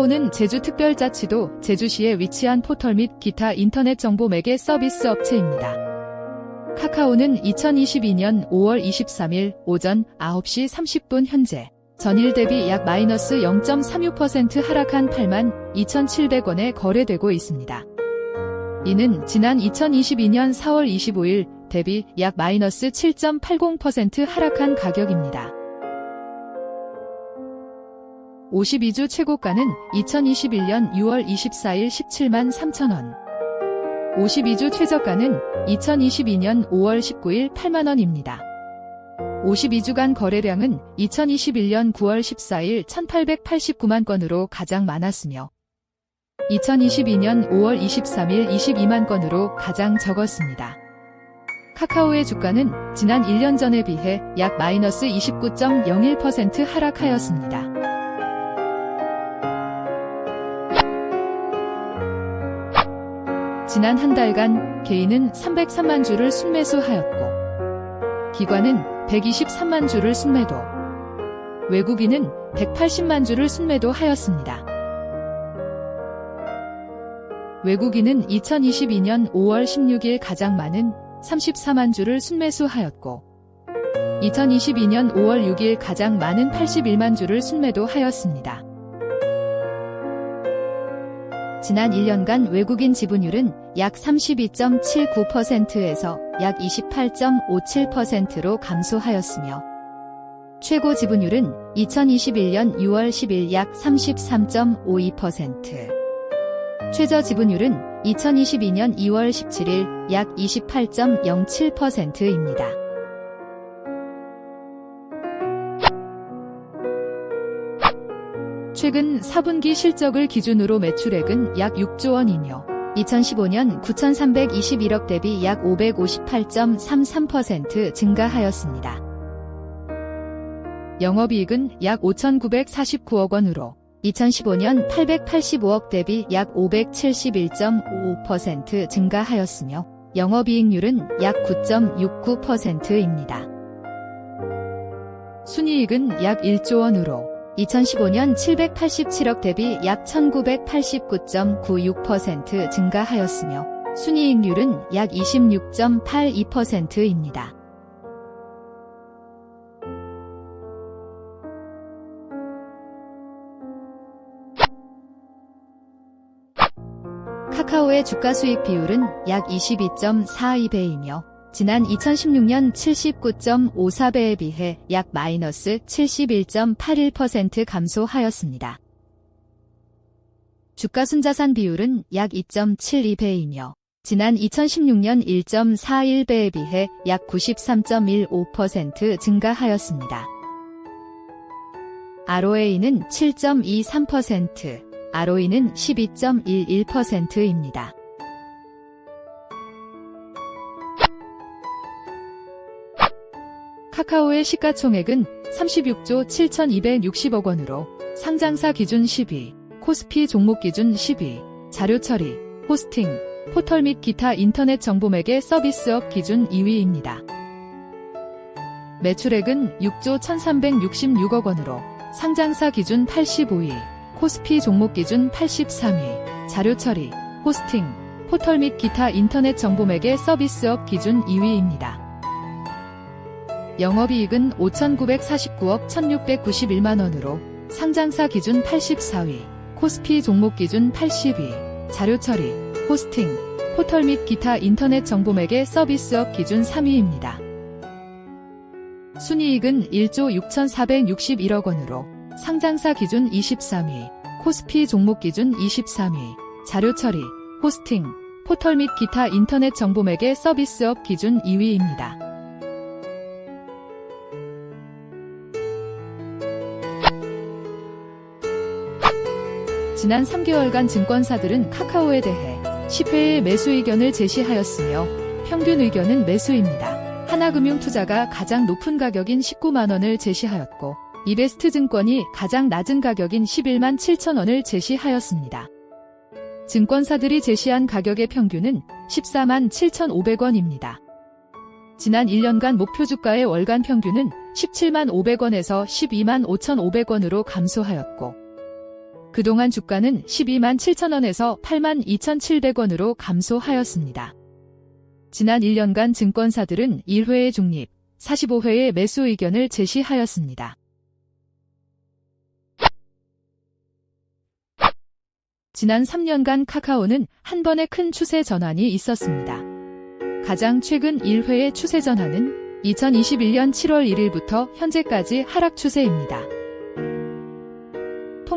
카카오는 제주특별자치도 제주시에 위치한 포털 및 기타 인터넷 정보 매개 서비스 업체입니다. 카카오는 2022년 5월 23일 오전 9시 30분 현재 전일 대비 약 마이너스 0.36% 하락한 8만 2,700원에 거래되고 있습니다. 이는 지난 2022년 4월 25일 대비 약 마이너스 7.80% 하락한 가격입니다. 52주 최고가는 2021년 6월 24일 17만 3천원. 52주 최저가는 2022년 5월 19일 8만원입니다. 52주간 거래량은 2021년 9월 14일 1889만 건으로 가장 많았으며 2022년 5월 23일 22만 건으로 가장 적었습니다. 카카오의 주가는 지난 1년 전에 비해 약 마이너스 29.01% 하락하였습니다. 지난 한 달간 개인은 303만 주를 순매수하였고 기관은 123만 주를 순매도 외국인은 180만 주를 순매도하였습니다. 외국인은 2022년 5월 16일 가장 많은 34만 주를 순매수하였고 2022년 5월 6일 가장 많은 81만 주를 순매도하였습니다. 지난 1년간 외국인 지분율은 약 32.79%에서 약 28.57%로 감소하였으며 최고 지분율은 2021년 6월 10일 약 33.52%, 최저 지분율은 2022년 2월 17일 약 28.07%입니다. 최근 4분기 실적을 기준으로 매출액은 약 6조 원이며 2015년 9,321억 대비 약 558.33% 증가하였습니다. 영업이익은 약 5,949억 원으로 2015년 885억 대비 약 571.55% 증가하였으며 영업이익률은 약 9.69%입니다. 순이익은 약 1조 원으로 2015년 787억 대비 약 1989.96% 증가하였으며 순이익률은 약 26.82%입니다. 카카오의 주가 수익 비율은 약 22.42배이며 지난 2016년 79.54배에 비해 약 마이너스 71.81% 감소하였습니다. 주가 순자산 비율은 약 2.72배이며 지난 2016년 1.41배에 비해 약 93.15% 증가하였습니다. ROA는 7.23%, ROE는 12.11%입니다. 카카오의 시가총액은 36조 7,260억 원으로 상장사 기준 10위, 코스피 종목 기준 10위, 자료 처리, 호스팅, 포털 및 기타 인터넷 정보매개 서비스업 기준 2위입니다. 매출액은 6조 1,366억 원으로 상장사 기준 85위, 코스피 종목 기준 83위, 자료 처리, 호스팅, 포털 및 기타 인터넷 정보매개 서비스업 기준 2위입니다. 영업이익은 5,949억 1,691만원으로 상장사 기준 84위, 코스피 종목 기준 80위, 자료 처리, 호스팅, 포털 및 기타 인터넷 정보매개 서비스업 기준 3위입니다. 순이익은 1조 6,461억 원으로 상장사 기준 23위, 코스피 종목 기준 23위, 자료 처리, 호스팅, 포털 및 기타 인터넷 정보매개 서비스업 기준 2위입니다. 지난 3개월간 증권사들은 카카오에 대해 10회의 매수 의견을 제시하였으며 평균 의견은 매수입니다. 하나금융투자가 가장 높은 가격인 19만원을 제시하였고 이베스트 증권이 가장 낮은 가격인 11만 7천원을 제시하였습니다. 증권사들이 제시한 가격의 평균은 14만 7,500원입니다. 지난 1년간 목표 주가의 월간 평균은 17만 500원에서 12만 5,500원으로 감소하였고 그동안 주가는 12만 7천원에서 8만 2,700원으로 감소하였습니다. 지난 1년간 증권사들은 1회의 중립, 45회의 매수 의견을 제시하였습니다. 지난 3년간 카카오는 한 번의 큰 추세 전환이 있었습니다. 가장 최근 1회의 추세 전환은 2021년 7월 1일부터 현재까지 하락 추세입니다.